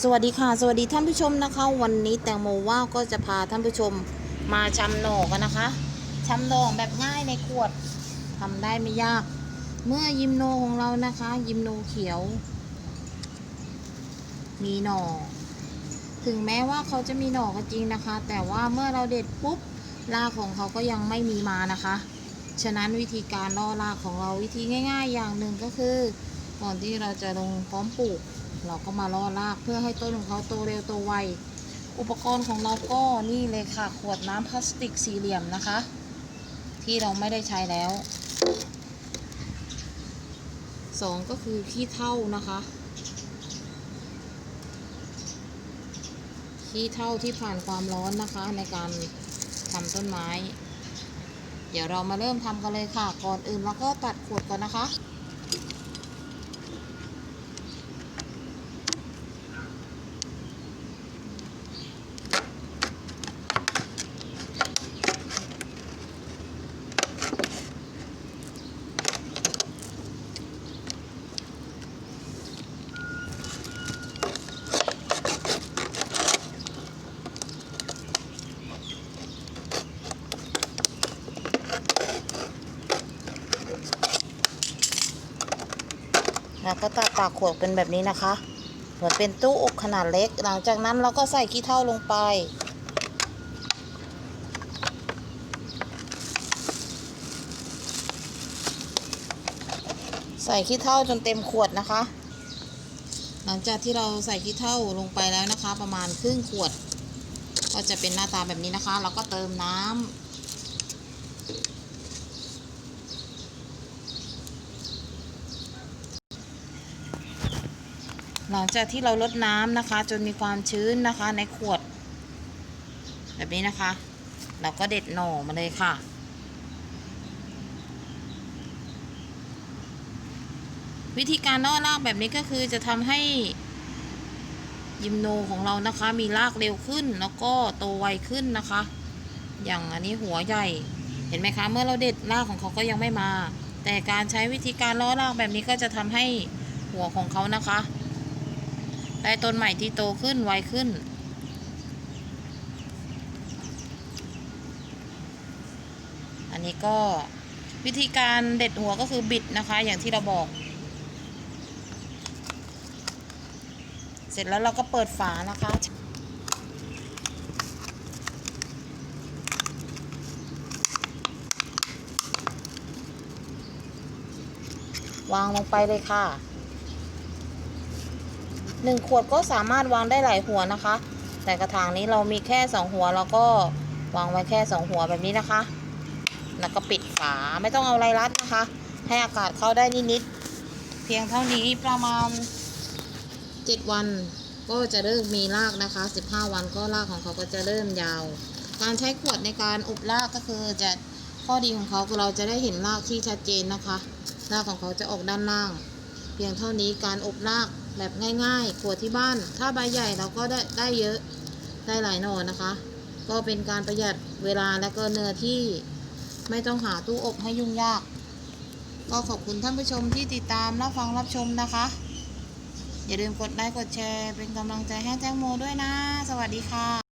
สวัสดีค่ะ สวัสดีท่านผู้ชมนะคะ วันนี้แตงโมว่าก็จะพาท่านผู้ชมมาชำหนอกันนะคะชำหน่อแบบง่ายในขวดทำได้ไม่ยาก เมื่อยิมโนของเรานะคะ ยิมโนเขียว มีหน่อถึงแม้ว่าเขาจะมีหน่อก็จริงนะคะ แต่ว่าเมื่อเราเด็ดปุ๊บรากของเขาก็ยังไม่มีมานะคะ ฉะนั้นวิธีการล่อรากของเราวิธีง่าย ๆ อย่างหนึ่งก็คือ ก่อนที่เราจะลงพร้อมปลูก เราก็มาล่อรากเพื่อให้ต้นของเขาโตเร็วโตไว อุปกรณ์ของเราก็นี่เลยค่ะ ขวดน้ำพลาสติกสี่เหลี่ยมนะคะ ที่เราไม่ได้ใช้แล้วสองก็คือขี้เถ้านะคะขี้เถ้าที่ผ่านความร้อนนะคะ ในการทำต้นไม้ เดี๋ยวเรามาเริ่มทำกันเลยค่ะ ก่อนอื่นเราก็ตัดขวดก่อนนะคะ แล้วก็ตัดปากขวดเป็นแบบนี้นะคะ เหมือนเป็นตู้อบขนาดเล็ก หลังจากนั้นเราก็ใส่ขี้เถ้าลงไป ใส่ขี้เถ้าจนเต็มขวดนะคะ หลังจากที่เราใส่ขี้เถ้าลงไปแล้วนะคะ ประมาณครึ่งขวด ก็จะเป็นหน้าตาแบบนี้นะคะ เราก็เติมน้ำ หลังจากที่เราลดน้ำนะคะ จนมีความชื้นนะคะในขวด แบบนี้นะคะ เราก็เด็ดหน่อมาเลยค่ะ วิธีการล่อรากแบบนี้ก็คือจะทำให้ยิมโนของเรานะคะมีรากเร็วขึ้นแล้วก็โตไวขึ้นนะคะ อย่างอันนี้หัวใหญ่เห็นไหมคะ เมื่อเราเด็ดรากของเขาก็ยังไม่มา แต่การใช้วิธีการล่อรากแบบนี้ก็จะทำให้หัวของเขานะคะ ได้ต้นใหม่ที่โตขึ้นไวขึ้น อันนี้ก็วิธีการเด็ดหัวก็คือบิดนะคะ อย่างที่เราบอก เสร็จแล้วเราก็เปิดฝานะคะ วางลงไปเลยค่ะ หนึ่งขวดก็สามารถวางได้หลายหัวนะคะ แต่กระถางนี้เรามีแค่สองหัวเราก็วางไว้แค่สองหัวแบบนี้นะคะ แล้วก็ปิดฝาไม่ต้องเอาอะไรรัดนะคะ ให้อากาศเข้าได้นิดๆเพียงเท่านี้ประมาณ 7 วันก็จะเริ่มมีรากนะคะ 15 วันก็รากของเขาก็จะเริ่มยาว การใช้ขวดในการอบรากก็คือจะข้อดีของเขาคือเราจะได้เห็นรากที่ชัดเจนนะคะ รากของเขาจะออกด้านล่าง เพียงเท่านี้การอบราก แบบง่ายๆขวดที่บ้าน ถ้าใบใหญ่เราก็ได้ได้เยอะได้หลายหน่อนะคะ ก็เป็นการประหยัดเวลาและก็เนื้อที่ไม่ต้องหาตู้อบให้ยุ่งยาก ก็ขอบคุณท่านผู้ชมที่ติดตามรับฟังรับชมนะคะ อย่าลืมกดไลค์กดแชร์ เป็นกำลังใจให้แจ้งโมด้วยนะ สวัสดีค่ะ